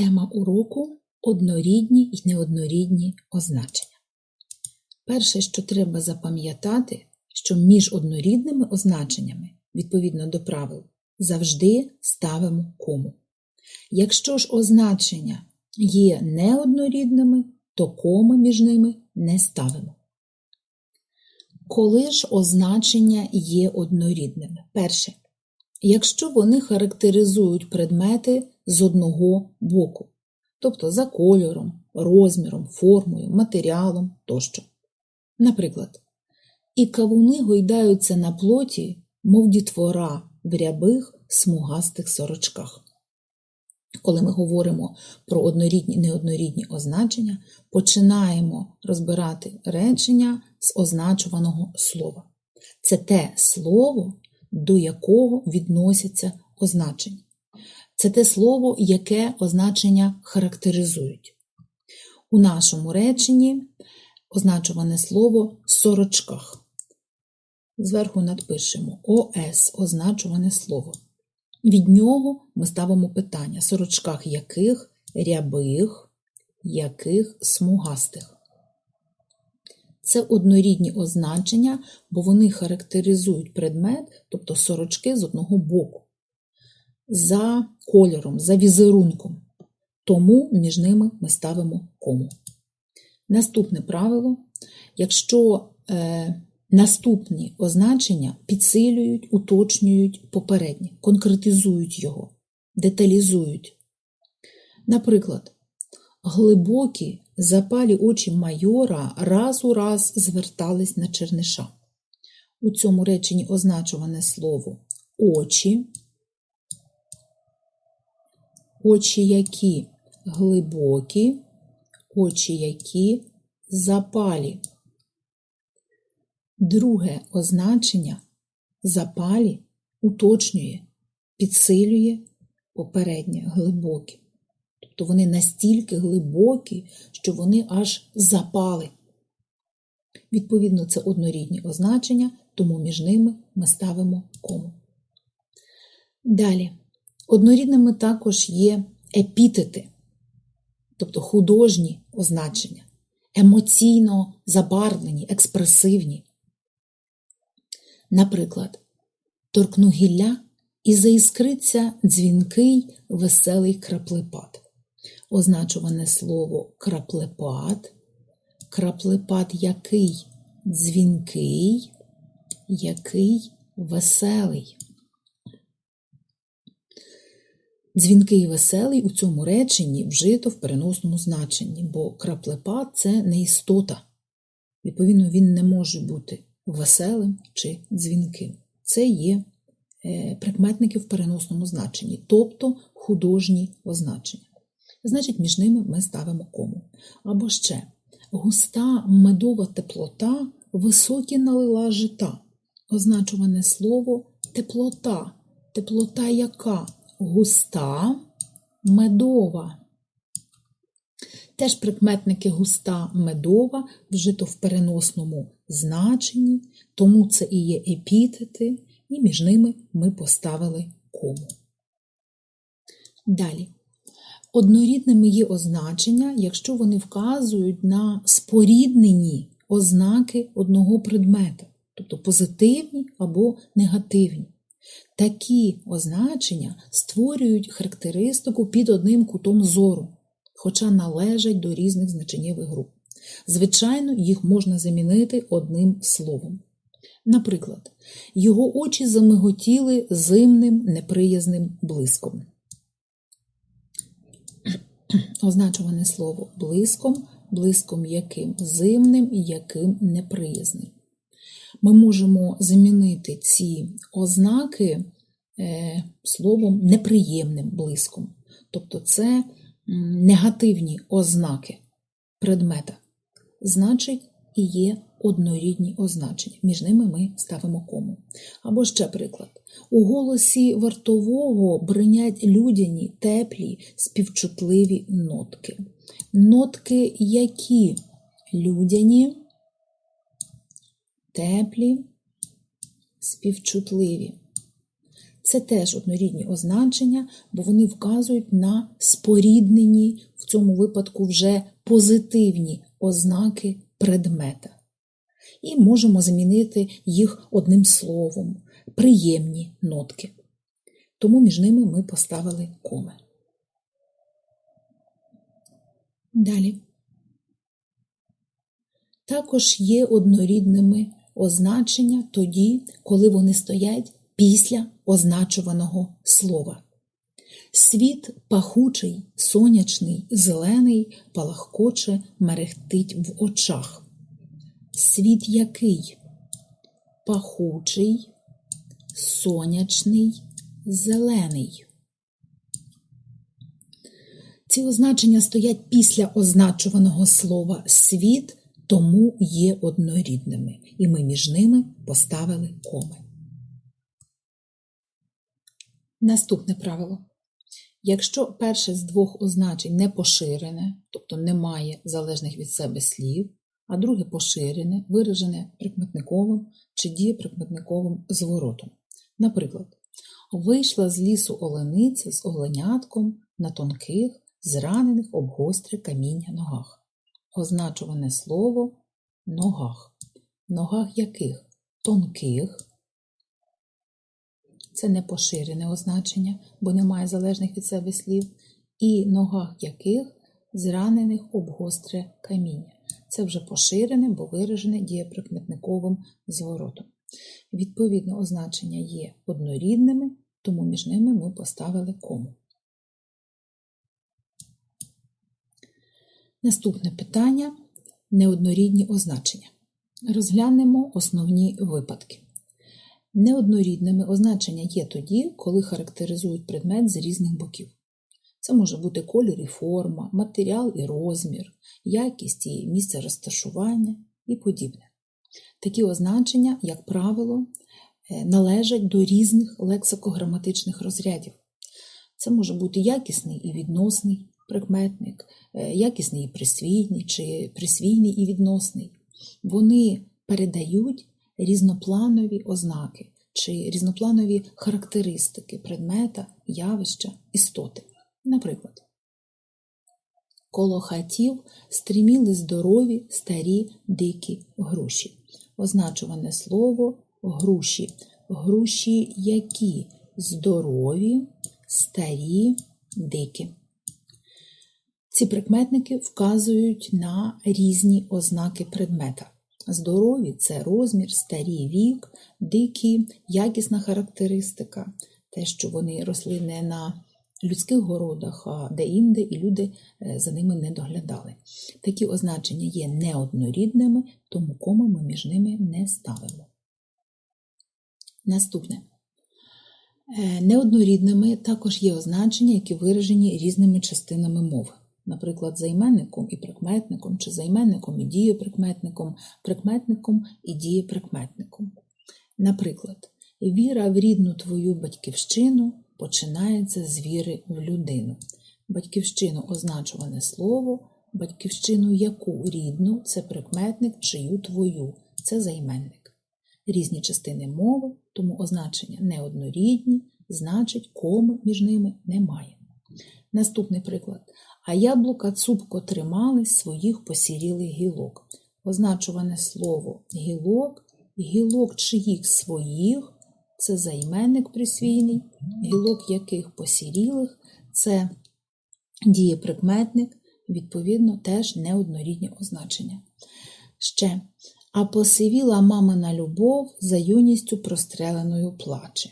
Тема уроку однорідні і неоднорідні означення. Перше, що треба запам'ятати, що між однорідними означеннями, відповідно до правил, завжди ставимо кому. Якщо ж означення є неоднорідними, то коми між ними не ставимо. Коли ж означення є однорідними? Перше. Якщо вони характеризують предмети з одного боку, тобто за кольором, розміром, формою, матеріалом тощо. Наприклад, і кавуни гойдаються на плоті, мов дітвора в рябих смугастих сорочках. Коли ми говоримо про однорідні і неоднорідні означення, починаємо розбирати речення з означуваного слова. Це те слово, до якого відносяться означення. Це те слово, яке означення характеризують. У нашому реченні означуване слово сорочках. Зверху надпишемо ОС означуване слово. Від нього ми ставимо питання: сорочках яких рябих, яких смугастих. Це однорідні означення, бо вони характеризують предмет, тобто сорочки з одного боку, за кольором, за візерунком. Тому між ними ми ставимо кому. Наступне правило: якщо е, наступні означення підсилюють, уточнюють попередні, конкретизують його, деталізують. Наприклад, глибокі запалі очі майора раз у раз звертались на черниша. У цьому реченні означуване слово очі, очі які глибокі, очі які запалі. Друге означення запалі уточнює, підсилює попереднє глибоке. Тобто вони настільки глибокі, що вони аж запали. Відповідно, це однорідні означення, тому між ними ми ставимо кому. Далі, однорідними також є епітети, тобто художні означення, емоційно забарвлені, експресивні. Наприклад, торкну гілля і заіскриться дзвінкий веселий краплепад. Означуване слово краплепад, краплепад який дзвінкий, який веселий. Дзвінкий веселий у цьому реченні вжито в переносному значенні, бо краплепад це не істота. Відповідно, він не може бути веселим чи дзвінким. Це є прикметники в переносному значенні, тобто художні означення. Значить, між ними ми ставимо кому. Або ще густа медова теплота високі налила жита. Означуване слово теплота. Теплота яка? Густа медова. Теж прикметники густа медова вжито в переносному значенні, тому це і є епітети, і між ними ми поставили кому. Далі. Однорідними є означення, якщо вони вказують на споріднені ознаки одного предмета, тобто позитивні або негативні. Такі означення створюють характеристику під одним кутом зору, хоча належать до різних значеннєвих груп. Звичайно, їх можна замінити одним словом. Наприклад, його очі замиготіли зимним неприязним блиском. Означуване слово блиском, блиском яким зимним яким неприязним. Ми можемо замінити ці ознаки е, словом неприємним блиском. Тобто це негативні ознаки предмета. Значить, і є однорідні означення. Між ними ми ставимо кому. Або ще приклад. У голосі вартового бринять людяні, теплі, співчутливі нотки. Нотки які людяні, теплі, співчутливі. Це теж однорідні означення, бо вони вказують на споріднені, в цьому випадку вже позитивні ознаки предмета. І можемо замінити їх одним словом, приємні нотки. Тому між ними ми поставили коми. Далі. Також є однорідними означення тоді, коли вони стоять після означуваного слова. Світ пахучий, сонячний, зелений, палахкоче, мерехтить в очах. Світ який? Пахучий, сонячний, зелений. Ці означення стоять після означуваного слова світ, тому є однорідними, і ми між ними поставили коми. Наступне правило. Якщо перше з двох означень не поширене, тобто немає залежних від себе слів, а друге поширене, виражене прикметниковим чи дієприкметниковим зворотом. Наприклад, вийшла з лісу олениця з оленятком на тонких, зранених об гостре каміння ногах. Означуване слово ногах. Ногах яких? Тонких. Це не поширене означення, бо немає залежних від себе слів, і ногах яких зранених об гостре каміння. Це вже поширене, бо виражене дієприкметниковим зворотом. Відповідно, означення є однорідними, тому між ними ми поставили кому. Наступне питання неоднорідні означення. Розглянемо основні випадки. Неоднорідними означення є тоді, коли характеризують предмет з різних боків. Це може бути кольор і форма, матеріал і розмір, якість і місце розташування і подібне. Такі означення, як правило, е, належать до різних лексико-граматичних розрядів. Це може бути якісний і відносний прикметник, е, якісний і присвійний, чи присвійний і відносний. Вони передають різнопланові ознаки чи різнопланові характеристики предмета, явища, істоти. Наприклад, коло хатів стріміли здорові старі дикі груші. Означуване слово груші. Груші які здорові, старі, дикі. Ці прикметники вказують на різні ознаки предмета. Здорові це розмір, старий вік, дикі, якісна характеристика, те, що вони росли не на людських городах, а де-інде, і люди е, за ними не доглядали. Такі означення є неоднорідними, тому коми ми між ними не ставимо. Наступне. Е, неоднорідними також є означення, які виражені різними частинами мови наприклад, займенником і прикметником, чи займенником і дієприкметником, прикметником і дієприкметником. Наприклад, віра в рідну твою батьківщину починається з віри в людину. Батьківщину означуване слово, батьківщину яку рідну це прикметник, чию твою це займенник. Різні частини мови, тому означення неоднорідні, значить, коми між ними немає. Наступний приклад а яблука цупко тримали своїх посірілих гілок. Означуване слово гілок, гілок чиїх своїх це займенник присвійний, гілок яких посірілих це дієприкметник, відповідно, теж неоднорідні означення. Ще, а посивіла мамина любов за юністю простреленою плаче.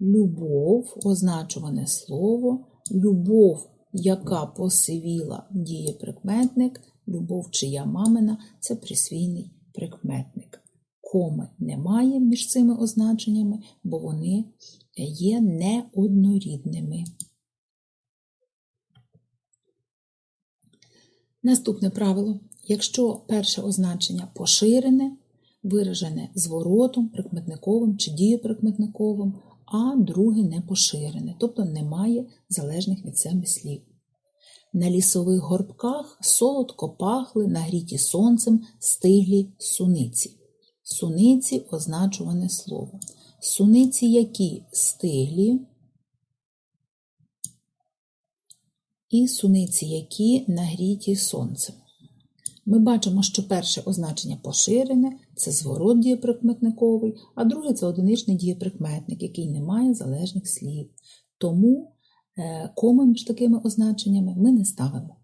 Любов, означуване слово, любов яка посивіла дієприкметник, любов чия мамина це присвійний прикметник. Коми немає між цими означеннями, бо вони є неоднорідними. Наступне правило: якщо перше означення поширене, виражене зворотом, прикметниковим чи дієприкметниковим, а друге не поширене, тобто немає залежних від себе слів. На лісових горбках солодко пахли нагріті сонцем стиглі суниці. Суниці означуване слово. суниці які стиглі, і суниці які нагріті сонцем. Ми бачимо, що перше означення поширене це зворот дієприкметниковий, а друге це одиничний дієприкметник, який не має залежних слів. Тому е, коми між такими означеннями ми не ставимо.